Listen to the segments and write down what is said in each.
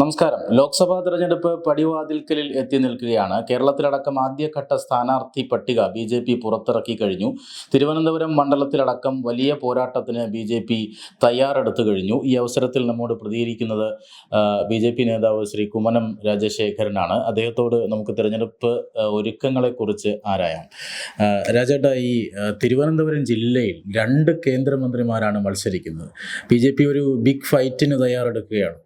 നമസ്കാരം. ലോക്സഭാ തെരഞ്ഞെടുപ്പ് പടിവാതിൽക്കലിൽ എത്തി നിൽക്കുകയാണ്. കേരളത്തിലടക്കം ആദ്യഘട്ട സ്ഥാനാർത്ഥി പട്ടിക ബി ജെ പി പുറത്തിറക്കി കഴിഞ്ഞു. തിരുവനന്തപുരം മണ്ഡലത്തിലടക്കം വലിയ പോരാട്ടത്തിന് ബി ജെ പി തയ്യാറെടുത്തു കഴിഞ്ഞു. ഈ അവസരത്തിൽ നമ്മോട് പ്രതികരിക്കുന്നത് ബി ജെ പി നേതാവ് ശ്രീ കുമ്മനം രാജശേഖരനാണ്. അദ്ദേഹത്തോട് നമുക്ക് തിരഞ്ഞെടുപ്പ് ഒരുക്കങ്ങളെക്കുറിച്ച് ആരായാം? രാജേട്ട ഈ തിരുവനന്തപുരം ജില്ലയിൽ രണ്ട് കേന്ദ്രമന്ത്രിമാരാണ് മത്സരിക്കുന്നത്. ബി ജെ പി ഒരു ബിഗ് ഫൈറ്റിന് തയ്യാറെടുക്കുകയാണ്.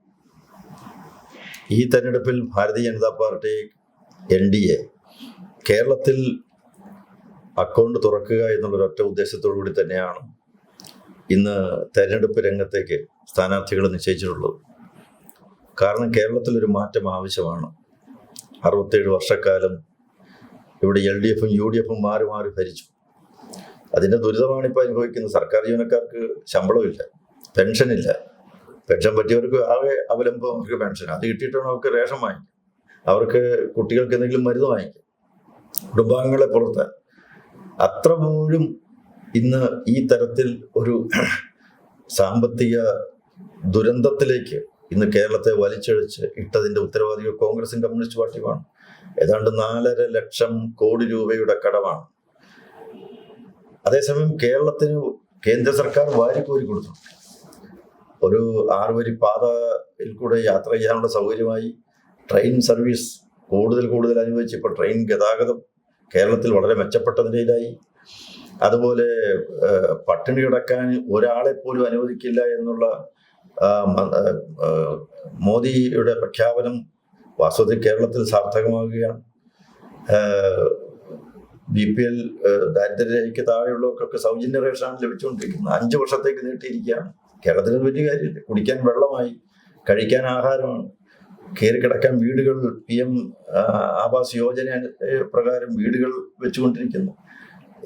ഈ തെരഞ്ഞെടുപ്പിൽ Bharatiya Janata party N D A കേരളത്തിൽ അക്കൗണ്ട് തുറക്കുക എന്നുള്ളൊരു ഒറ്റ ഉദ്ദേശത്തോടു കൂടി തന്നെയാണ് ഇന്ന് തെരഞ്ഞെടുപ്പ് രംഗത്തേക്ക് സ്ഥാനാർത്ഥികൾ നിശ്ചയിച്ചിട്ടുള്ളത്. കാരണം കേരളത്തിൽ ഒരു മാറ്റം ആവശ്യമാണ്. അറുപത്തേഴ് വർഷക്കാലം ഇവിടെ എൽ ഡി എഫും യു ഡി എഫും മാറി മാറി ഭരിച്ചു. അതിന്റെ ദുരിതമാണ് ഇപ്പോൾ അനുഭവിക്കുന്നത് സർക്കാർ ജീവനക്കാർക്ക് ശമ്പളമില്ല പെൻഷനില്ല. പെൻഷൻ പറ്റിയവർക്ക് ആകെ അവലംബം അവർക്ക് പെൻഷൻ. അത് കിട്ടിയിട്ടാണ് അവർക്ക് റേഷൻ വാങ്ങിക്കും അവർക്ക് കുട്ടികൾക്ക് എന്തെങ്കിലും മരുന്ന് വാങ്ങിക്കും കുടുംബാംഗങ്ങളെ പുറത്താൻ അത്ര പോലും ഇന്ന് ഈ തരത്തിൽ ഒരു സാമ്പത്തിക ദുരന്തത്തിലേക്ക് ഇന്ന് കേരളത്തെ വലിച്ചഴിച്ച് ഇട്ടതിന്റെ ഉത്തരവാദികൾ കോൺഗ്രസും കമ്മ്യൂണിസ്റ്റ് പാർട്ടിയുമാണ്. ഏതാണ്ട് നാലര ലക്ഷം കോടി രൂപയുടെ കടമാണ്. അതേസമയം കേരളത്തിന് കേന്ദ്ര സർക്കാർ വാരിക്കോരി കൊടുത്തു ഒരു ആറുവരി പാതയിൽ കൂടെ യാത്ര ചെയ്യാനുള്ള സൗകര്യമായി ട്രെയിൻ സർവീസ് കൂടുതൽ കൂടുതൽ അനുഭവിച്ച് ഇപ്പോൾ ട്രെയിൻ ഗതാഗതം കേരളത്തിൽ വളരെ മെച്ചപ്പെട്ട നിലയിലായി. അതുപോലെ പട്ടിണി കിടക്കാൻ ഒരാളെ പോലും അനുവദിക്കില്ല എന്നുള്ള മോദിയുടെ പ്രഖ്യാപനം വാസ്തവത്തിൽ കേരളത്തിൽ സാർത്ഥകമാകുകയാണ് ബി പി എൽ ദാരിദ്ര്യരേഖയ്ക്ക് താഴെയുള്ളവർക്കൊക്കെ സൗജന്യ റേഷനാണ് ലഭിച്ചുകൊണ്ടിരിക്കുന്നത് അഞ്ച് വർഷത്തേക്ക് നീട്ടിയിരിക്കുകയാണ്. കേരളത്തിൽ വലിയ കാര്യമില്ല. കുടിക്കാൻ വെള്ളമായി കഴിക്കാൻ ആഹാരമാണ്. കയറി കിടക്കാൻ വീടുകൾ പി എം ആവാസ് യോജന പ്രകാരം വീടുകൾ വെച്ചുകൊണ്ടിരിക്കുന്നു.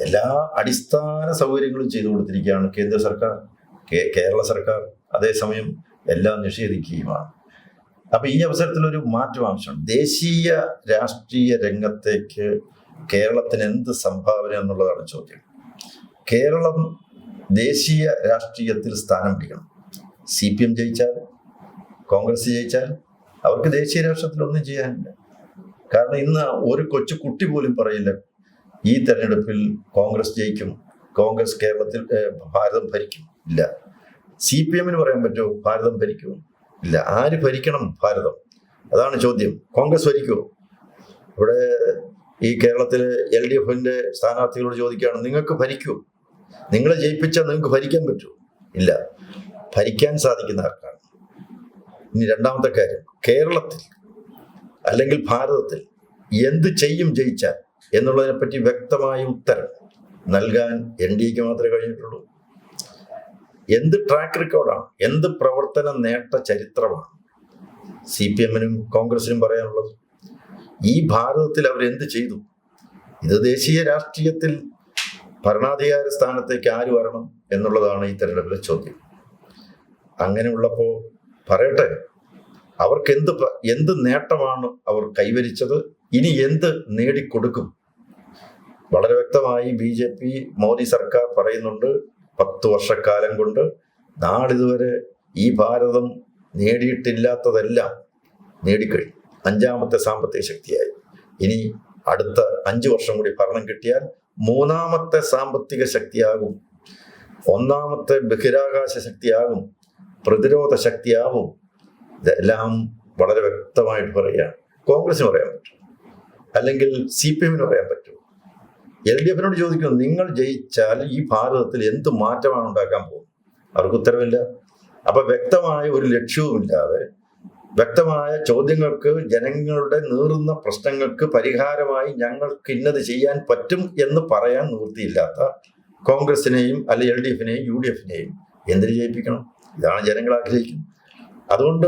എല്ലാ അടിസ്ഥാന സൗകര്യങ്ങളും ചെയ്തു കൊടുത്തിരിക്കുകയാണ് കേന്ദ്ര സർക്കാർ കേരള സർക്കാർ. അതേസമയം എല്ലാം നിഷേധിക്കുകയുമാണ്. അപ്പൊ ഈ അവസരത്തിൽ ഒരു മാറ്റം ആവശ്യമാണ്. ദേശീയ രാഷ്ട്രീയ രംഗത്തേക്ക് കേരളത്തിന് എന്ത് സംഭാവന എന്നുള്ളതാണ് ചോദ്യം. കേരളം ദേശീയ രാഷ്ട്രീയത്തിൽ സ്ഥാനം പിടിക്കണം. സി പി എം ജയിച്ചാൽ കോൺഗ്രസ് ജയിച്ചാൽ അവർക്ക് ദേശീയ രാഷ്ട്രത്തിൽ ഒന്നും ചെയ്യാനില്ല. കാരണം ഇന്ന് ഒരു കൊച്ചു കുട്ടി പോലും പറയില്ല ഈ തെരഞ്ഞെടുപ്പിൽ കോൺഗ്രസ് ജയിക്കും കോൺഗ്രസ് കേരളത്തിൽ ഭാരതം ഭരിക്കും. ഇല്ല. സി പി എമ്മിന് പറയാൻ പറ്റുമോ ഭാരതം ഭരിക്കും. ഇല്ല. ആര് ഭരിക്കണം? ഭാരതം. അതാണ് ചോദ്യം. കോൺഗ്രസ് ഭരിക്കുമോ ഇവിടെ ഈ കേരളത്തിലെ എൽ ഡി എഫിന്റെ സ്ഥാനാർത്ഥികളോട് ചോദിക്കുകയാണ് നിങ്ങൾക്ക് ഭരിക്കുമോ നിങ്ങളെ ജയിപ്പിച്ചാൽ നിങ്ങൾക്ക് ഭരിക്കാൻ പറ്റുമോ? ഇല്ല. ഭരിക്കാൻ സാധിക്കുന്ന ആർക്കാണ് ഇനി രണ്ടാമത്തെ കാര്യം കേരളത്തിൽ അല്ലെങ്കിൽ ഭാരതത്തിൽ എന്ത് ചെയ്യും ജയിച്ചാൽ എന്നുള്ളതിനെ പറ്റി വ്യക്തമായ ഉത്തരം നൽകാൻ എൻ ഡി എക്ക് മാത്രമേ കഴിഞ്ഞിട്ടുള്ളൂ. എന്ത് ട്രാക്ക് റെക്കോർഡാണ് എന്ത് പ്രവർത്തന നേട്ട ചരിത്രമാണ് സി പി എമ്മിനും കോൺഗ്രസിനും പറയാനുള്ളത്? ഈ ഭാരതത്തിൽ അവരെന്ത് ചെയ്തു? ഇത് ദേശീയ രാഷ്ട്രീയത്തിൽ ഭരണാധികാര സ്ഥാനത്തേക്ക് ആര് വരണം എന്നുള്ളതാണ് ഈ തെരഞ്ഞെടുപ്പിലെ ചോദ്യം. അങ്ങനെയുള്ളപ്പോൾ പറയട്ടെ അവർക്ക് എന്ത് എന്ത് നേട്ടമാണ് അവർ കൈവരിച്ചത്? ഇനി എന്ത് നേടിക്കൊടുക്കും? വളരെ വ്യക്തമായി ബി ജെ പി മോദി സർക്കാർ പറയുന്നുണ്ട് പത്ത് വർഷക്കാലം കൊണ്ട് നാളിതുവരെ ഈ ഭാരതം നേടിയിട്ടില്ലാത്തതെല്ലാം നേടിക്കഴിഞ്ഞു. അഞ്ചാമത്തെ സാമ്പത്തിക ശക്തിയായി. ഇനി അടുത്ത അഞ്ച് വർഷം കൂടി ഭരണം കിട്ടിയാൽ മൂന്നാമത്തെ സാമ്പത്തിക ശക്തിയാകും. ഒന്നാമത്തെ ബഹിരാകാശ ശക്തിയാകും. പ്രതിരോധ ശക്തിയാകും. ഇതെല്ലാം വളരെ വ്യക്തമായിട്ട് പറയുക കോൺഗ്രസിന് പറയാൻ പറ്റും. അല്ലെങ്കിൽ സി പി എമ്മിന് പറയാൻ പറ്റും. എൽ ഡി എഫിനോട് ചോദിക്കുന്നു നിങ്ങൾ ജയിച്ചാൽ ഈ ഭാരതത്തിൽ എന്ത് മാറ്റമാണ് ഉണ്ടാക്കാൻ പോകുന്നത്? അവർക്ക് ഉത്തരവില്ല. അപ്പൊ വ്യക്തമായ ഒരു ലക്ഷ്യവുമില്ലാതെ വ്യക്തമായ ചോദ്യങ്ങൾക്ക് ജനങ്ങളുടെ നീറുന്ന പ്രശ്നങ്ങൾക്ക് പരിഹാരമായി ഞങ്ങൾക്ക് ഇന്നത് ചെയ്യാൻ പറ്റും എന്ന് പറയാൻ നിവൃത്തിയില്ലാത്ത കോൺഗ്രസിനെയും അല്ലെ എൽ ഡി എഫിനെയും യു ഡി എഫിനെയും എന്തിനു ജയിപ്പിക്കണം? ഇതാണ് ജനങ്ങൾ ആഗ്രഹിക്കുന്നത്. അതുകൊണ്ട്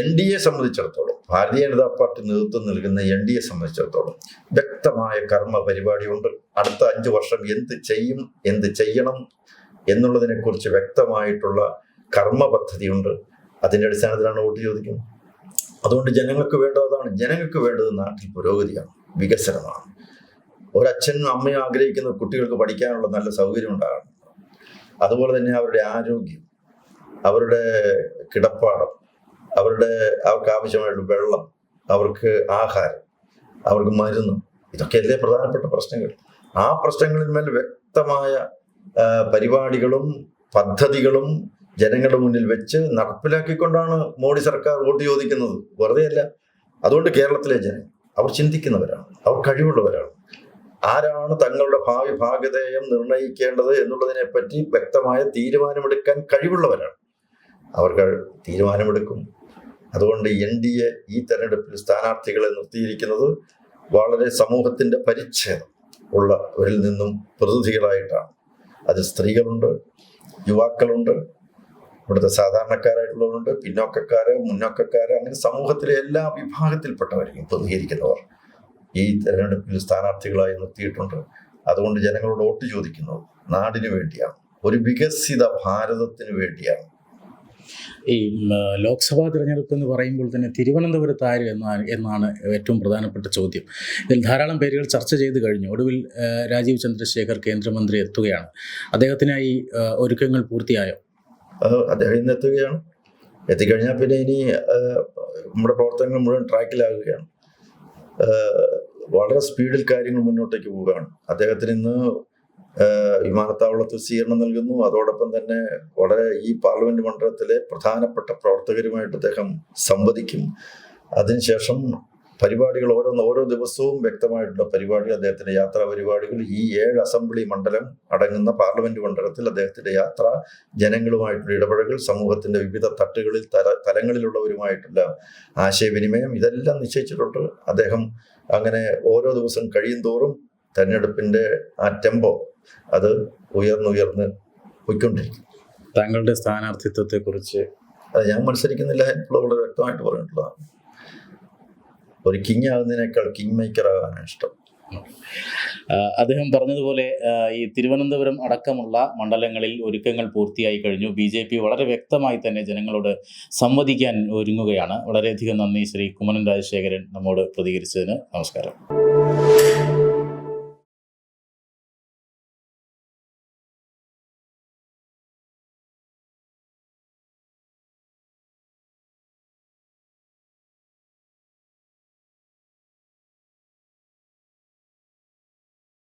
എൻ ഡി എ സംബന്ധിച്ചിടത്തോളം ഭാരതീയ ജനതാ പാർട്ടി നേതൃത്വം നൽകുന്ന എൻ ഡി എ സംബന്ധിച്ചിടത്തോളം വ്യക്തമായ കർമ്മ പരിപാടിയുണ്ട്. അടുത്ത അഞ്ച് വർഷം എന്ത് ചെയ്യും എന്ത് ചെയ്യണം എന്നുള്ളതിനെക്കുറിച്ച് വ്യക്തമായിട്ടുള്ള കർമ്മ പദ്ധതിയുണ്ട്. അതിന്റെ അടിസ്ഥാനത്തിലാണ് വോട്ട് ചോദിക്കുന്നത്. അതുകൊണ്ട് ജനങ്ങൾക്ക് വേണ്ടതാണ് ജനങ്ങൾക്ക് വേണ്ടത് നാട്ടിൽ പുരോഗതിയാണ് വികസനമാണ്. ഒരച്ഛനും അമ്മയും ആഗ്രഹിക്കുന്ന കുട്ടികൾക്ക് പഠിക്കാനുള്ള നല്ല സൗകര്യം ഉണ്ടാകണം. അതുപോലെ തന്നെ അവരുടെ ആരോഗ്യം അവരുടെ കിടപ്പാടം അവരുടെ അവർക്ക് ആവശ്യമായിട്ടുള്ള വെള്ളം അവർക്ക് ആഹാരം അവർക്ക് മരുന്ന് ഇതൊക്കെ ഇതൊക്കെയല്ലേ പ്രധാനപ്പെട്ട പ്രശ്നങ്ങൾ. ആ പ്രശ്നങ്ങളിന്മേൽ വ്യക്തമായ പരിപാടികളും പദ്ധതികളും ജനങ്ങളുടെ മുന്നിൽ വെച്ച് നടപ്പിലാക്കിക്കൊണ്ടാണ് മോഡി സർക്കാർ വോട്ട് ചോദിക്കുന്നത്. വെറുതെ അല്ല അതുകൊണ്ട് കേരളത്തിലെ ജനം അവർ ചിന്തിക്കുന്നവരാണ്. അവർ കഴിവുള്ളവരാണ്. ആരാണ് തങ്ങളുടെ ഭാവി ഭാഗധേയം നിർണയിക്കേണ്ടത് എന്നുള്ളതിനെപ്പറ്റി വ്യക്തമായ തീരുമാനമെടുക്കാൻ കഴിവുള്ളവരാണ്. അവർ തീരുമാനമെടുക്കും. അതുകൊണ്ട് എൻ ഡി എ ഈ തെരഞ്ഞെടുപ്പിൽ സ്ഥാനാർത്ഥികളെ നിർത്തിയിരിക്കുന്നത് വളരെ സമൂഹത്തിന്റെ പരിച്ഛേദം ഉള്ളവരിൽ നിന്നും പ്രതിനിധികളായിട്ടാണ്. അതിൽ സ്ത്രീകളുണ്ട് യുവാക്കളുണ്ട് ഇവിടുത്തെ സാധാരണക്കാരായിട്ടുള്ളവരുണ്ട് പിന്നോക്കക്കാര് മുന്നോക്കക്കാര് അങ്ങനെ സമൂഹത്തിലെ എല്ലാ വിഭാഗത്തിൽപ്പെട്ടവരെയും പ്രതികരിക്കുന്നവർ ഈ തെരഞ്ഞെടുപ്പിൽ സ്ഥാനാർത്ഥികളായി നിർത്തിയിട്ടുണ്ട്. അതുകൊണ്ട് ജനങ്ങളോട് വോട്ട് ചോദിക്കുന്നത് നാടിനു വേണ്ടിയാണ്. ഒരു വികസിത ഭാരതത്തിന് വേണ്ടിയാണ്. ഈ ലോക്സഭാ തിരഞ്ഞെടുപ്പ് എന്ന് പറയുമ്പോൾ തന്നെ തിരുവനന്തപുരത്ത് ആര് എന്നാണ് എന്നാണ് ഏറ്റവും പ്രധാനപ്പെട്ട ചോദ്യം. ഇതിൽ ധാരാളം പേരുകൾ ചർച്ച ചെയ്ത് കഴിഞ്ഞു. ഒടുവിൽ രാജീവ് ചന്ദ്രശേഖർ കേന്ദ്രമന്ത്രി എത്തുകയാണ്. അദ്ദേഹത്തിനായി ഒരുക്കങ്ങൾ പൂർത്തിയായോ? അത് അദ്ദേഹം ഇന്ന് എത്തുകയാണ് എത്തിക്കഴിഞ്ഞാൽ പിന്നെ ഇനി നമ്മുടെ പ്രവർത്തനങ്ങൾ മുഴുവൻ ട്രാക്കിലാകുകയാണ്. വളരെ സ്പീഡിൽ കാര്യങ്ങൾ മുന്നോട്ടേക്ക് പോവുകയാണ്. അദ്ദേഹത്തിന് ഇന്ന് വിമാനത്താവളത്തിൽ സ്വീകരണം നൽകുന്നു. അതോടൊപ്പം തന്നെ വളരെ ഈ പാർലമെന്റ് മണ്ഡലത്തിലെ പ്രധാനപ്പെട്ട പ്രവർത്തകരുമായിട്ട് അദ്ദേഹം സംവദിക്കും. അതിനുശേഷം പരിപാടികൾ ഓരോന്ന് ഓരോ ദിവസവും വ്യക്തമായിട്ടുള്ള പരിപാടി അദ്ദേഹത്തിന്റെ യാത്രാ പരിപാടികൾ ഈ ഏഴ് അസംബ്ലി മണ്ഡലം അടങ്ങുന്ന പാർലമെന്റ് മണ്ഡലത്തിൽ അദ്ദേഹത്തിന്റെ യാത്ര ജനങ്ങളുമായിട്ടുള്ള ഇടപെടലുകൾ സമൂഹത്തിന്റെ വിവിധ തട്ടുകളിൽ തല തലങ്ങളിലുള്ളവരുമായിട്ടുള്ള ആശയവിനിമയം ഇതെല്ലാം നിശ്ചയിച്ചിട്ടുണ്ട്. അദ്ദേഹം അങ്ങനെ ഓരോ ദിവസം കഴിയും തോറും തെരഞ്ഞെടുപ്പിന്റെ ആ ടെമ്പോ അത് ഉയർന്നുയർന്ന് പോയിക്കൊണ്ടിരിക്കും. താങ്കളുടെ സ്ഥാനാർത്ഥിത്വത്തെക്കുറിച്ച് അത് ഞാൻ മത്സരിക്കുന്നില്ല എന്നുള്ളത് വളരെ വ്യക്തമായിട്ട് പറഞ്ഞിട്ടുള്ളതാണ്. ഒരു കിങ് ആകുന്നതിനേക്കാൾ കിങ് മേക്കർ ആകാനാണ് ഇഷ്ടം. അദ്ദേഹം പറഞ്ഞതുപോലെ ഈ തിരുവനന്തപുരം അടക്കമുള്ള മണ്ഡലങ്ങളിൽ ഒരുക്കങ്ങൾ പൂർത്തിയായി കഴിഞ്ഞു. ബി ജെ പി വളരെ വ്യക്തമായി തന്നെ ജനങ്ങളോട് സംവദിക്കാൻ ഒരുങ്ങുകയാണ്. വളരെയധികം നന്ദി ശ്രീ കുമ്മനം രാജശേഖരൻ നമ്മോട് പ്രതികരിച്ചതിന് നമസ്കാരം.